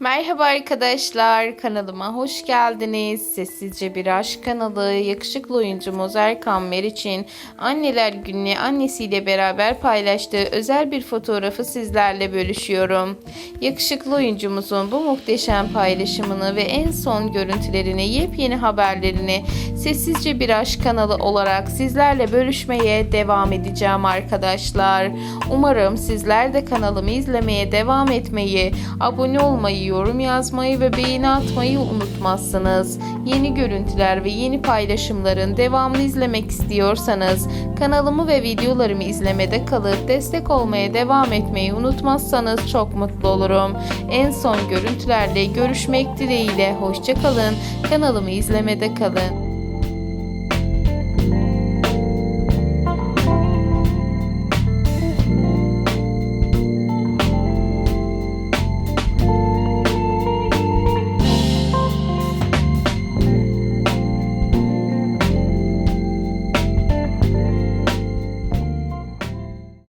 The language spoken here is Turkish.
Merhaba arkadaşlar, kanalıma hoş geldiniz. Sessizce Bir Aşk kanalı, yakışıklı oyuncumuz Erkan Meriç'in anneler gününe annesiyle beraber paylaştığı özel bir fotoğrafı sizlerle bölüşüyorum. Yakışıklı oyuncumuzun bu muhteşem paylaşımını ve en son görüntülerini, yepyeni haberlerini Sessizce Bir Aşk kanalı olarak sizlerle bölüşmeye devam edeceğim arkadaşlar. Umarım sizler de kanalımı izlemeye devam etmeyi, abone olmayı, yorum yazmayı ve beğeni atmayı unutmazsınız. Yeni görüntüler ve yeni paylaşımların devamını izlemek istiyorsanız kanalımı ve videolarımı izlemede kalıp destek olmaya devam etmeyi unutmazsanız çok mutlu olurum. En son görüntülerle görüşmek dileğiyle hoşçakalın. Kanalımı izlemede kalın.